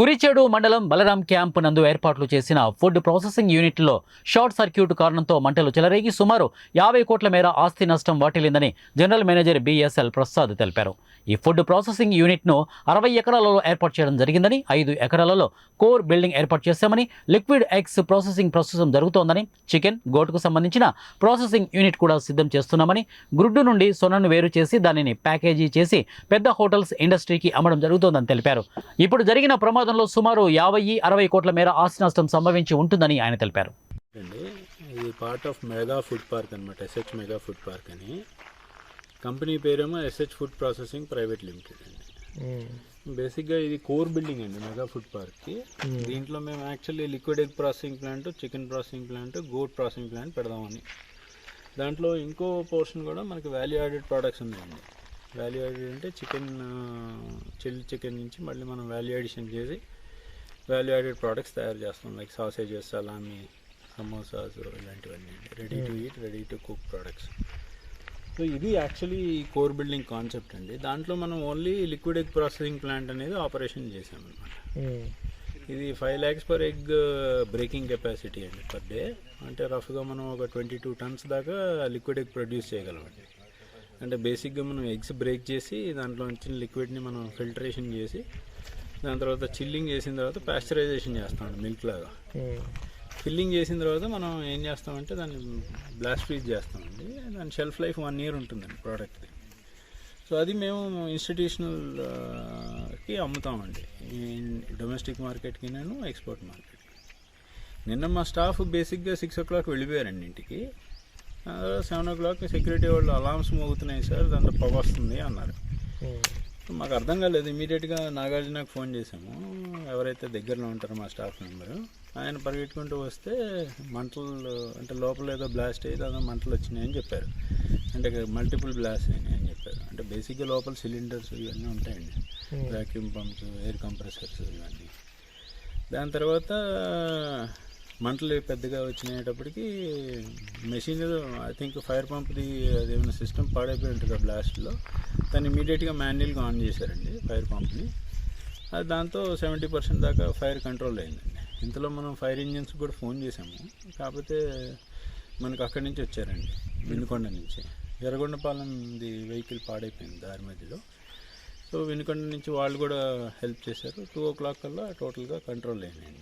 కురిచేడు మండలం బలరాం క్యాంప్ నందు ఏర్పాట్లు చేసిన ఫుడ్ ప్రాసెసింగ్ యూనిట్లో షార్ట్ సర్క్యూట్ కారణంతో మంటలు చెలరేగి సుమారు యాభై కోట్ల మేర ఆస్తి నష్టం వాటిల్లిందని జనరల్ మేనేజర్ బిఎస్ఎల్ ప్రసాద్ తెలిపారు. ఈ ఫుడ్ ప్రాసెసింగ్ యూనిట్ను అరవై ఎకరాలలో ఏర్పాటు చేయడం జరిగిందని ఐదు ఎకరాలలో కోర్ బిల్డింగ్ ఏర్పాటు చేశామని లిక్విడ్ ఎగ్స్ ప్రాసెసింగ్ ప్రస్తుతం జరుగుతోందని చికెన్ గోటుకు సంబంధించిన ప్రాసెసింగ్ యూనిట్ కూడా సిద్ధం చేస్తున్నామని గుడ్డు నుండి సొనను వేరు చేసి దానిని ప్యాకేజీ చేసి పెద్ద హోటల్స్ ఇండస్ట్రీకి అమ్మడం జరుగుతోందని తెలిపారు. ఇప్పుడు జరిగిన ప్రమాదంలో సుమారు యాభై అరవై కోట్ల మేర ఆస్తి నష్టం సంభవించి ఉంటుందని ఆయన తెలిపారు. అండి ఇది part of mega food park అనమాట ఎస్హెచ్ మెగా ఫుడ్ పార్క్ అని. కంపెనీ పేరేమో SH food processing private limited అండి. బేసిక్గా ఇది కోర్ బిల్డింగ్ అండి మెగా ఫుడ్ పార్క్కి దీంట్లో మేము actually liquid egg processing plant chicken processing plant goat processing plant పెడదామని. దాంట్లో ఇంకో పోర్షన్ కూడా మనకి వాల్యూ యాడెడ్ ప్రోడక్ట్స్ ఉన్నాయండి. వాల్యూ యాడెడ్ అంటే చికెన్ చిల్లీ చికెన్ నుంచి మళ్ళీ మనం వాల్యూ అడిషన్ చేసి వాల్యూ యాడెడ్ ప్రోడక్ట్స్ తయారు చేస్తాం. లైక్ సాసేజెస్ సలామీ సమోసాస్ ఇలాంటివన్నీ ready to eat ready to cook products so ఇది యాక్చువల్లీ కోర్ బిల్డింగ్ కాన్సెప్ట్ అండి. దాంట్లో మనం only liquid egg processing plant అనేది ఆపరేషన్ చేసామన్నమాట ఇది five lakhs per egg breaking capacity అండి పర్ డే అంటే రఫ్గా మనం ఒక ట్వంటీ టూ టన్స్ దాకా లిక్విడ్ ఎగ్ ప్రొడ్యూస్ చేయగలమండి. అంటే బేసిక్గా మనం ఎగ్స్ బ్రేక్ చేసి దాంట్లో వచ్చిన లిక్విడ్ని మనం ఫిల్టరేషన్ చేసి దాని తర్వాత చిల్లింగ్ చేసిన తర్వాత పాస్చరైజేషన్ చేస్తామండి మిల్క్ లాగా. ఫిల్లింగ్ చేసిన తర్వాత మనం ఏం చేస్తామంటే దాన్ని బ్లాస్ట్ ఫ్రీజ్ చేస్తామండి. దాని షెల్ఫ్ లైఫ్ వన్ ఇయర్ ఉంటుందండి ప్రోడక్ట్ది. సో అది మేము ఇన్స్టిట్యూషనల్కి అమ్ముతామండి. డొమెస్టిక్ మార్కెట్కి నేను ఎక్స్పోర్ట్ మార్కెట్కి. నిన్న మా స్టాఫ్ బేసిక్గా సిక్స్ ఓ క్లాక్ వెళ్ళిపోయారండి ఇంటికి. సెవెన్ ఓ క్లాక్ సెక్యూరిటీ వాళ్ళు అలామ్స్ మోగుతున్నాయి సార్ దాంట్లో పొగ వస్తుంది అన్నారు. మాకు అర్థం కాలేదు ఇమీడియట్గా నాగార్జునకు ఫోన్ చేసాము ఎవరైతే దగ్గరలో ఉంటారో మా స్టాఫ్ మెంబరు ఆయన పరిగెట్టుకుంటూ వస్తే మంటలు అంటే లోపల ఏదో బ్లాస్ట్ అయ్యి దాదాపు మంటలు వచ్చినాయని చెప్పారు. అంటే మల్టిపుల్ బ్లాస్ట్ అయినాయి అని చెప్పారు. అంటే బేసిక్గా లోపల సిలిండర్స్ ఇవన్నీ ఉంటాయండి. వ్యాక్యూమ్ పంప్స్ ఎయిర్ కంప్రెసర్స్ ఇవన్నీ. దాని తర్వాత మంటలు పెద్దగా వచ్చినప్పటికీ మెషిన్ ఐ థింక్ ఫైర్ పంప్ది అదేమైనా సిస్టమ్ పాడైపోయి ఉంటుంది ఆ బ్లాస్ట్లో దాన్ని ఇమీడియట్గా మాన్యువల్గా ఆన్ చేశారండి ఫైర్ పంప్ని అది దాంతో సెవెంటీ పర్సెంట్ దాకా ఫైర్ కంట్రోల్ అయిందండి. ఇంతలో మనం ఫైర్ ఇంజిన్స్ కూడా ఫోన్ చేసాము కాకపోతే మనకు అక్కడి నుంచి వచ్చారండి వినుకొండ నుంచి. ఎర్రగొండపాలెంది వెహికల్ పాడైపోయింది దారి మధ్యలో. సో వినుకొండ నుంచి వాళ్ళు కూడా హెల్ప్ చేశారు. టూ ఓ క్లాక్ కల్లా టోటల్గా కంట్రోల్ అయిందండి